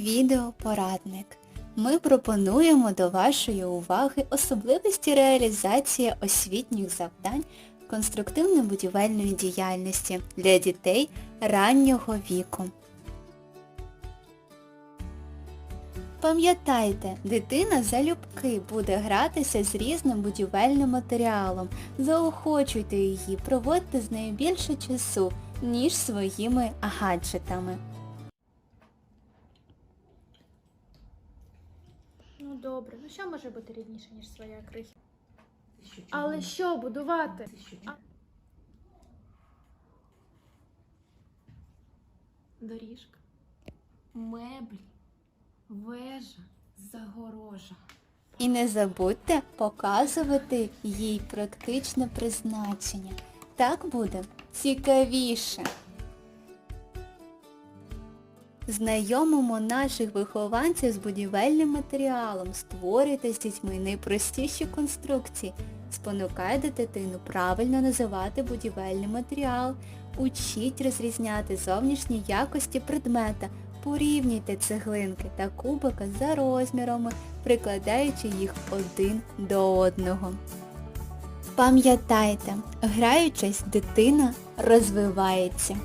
Відеопорадник. Ми пропонуємо до вашої уваги особливості реалізації освітніх завдань конструктивно-будівельної діяльності для дітей раннього віку. Пам'ятайте, дитина залюбки буде гратися з різним будівельним матеріалом. Заохочуйте її, проводьте з нею більше часу, ніж своїми гаджетами. Ну добре, ну що може бути рідніше, ніж своя крихітка? Але що будувати? А- Доріжка, меблі, вежа, загорожа. І не забудьте показувати їй практичне призначення. Так буде цікавіше. Знайомимо наших вихованців з будівельним матеріалом, створюйте з дітьми найпростіші конструкції, спонукайте дитину правильно називати будівельний матеріал, учіть розрізняти зовнішні якості предмета, порівнюйте цеглинки та кубики за розмірами, прикладаючи їх один до одного. Пам'ятайте, граючись, дитина розвивається.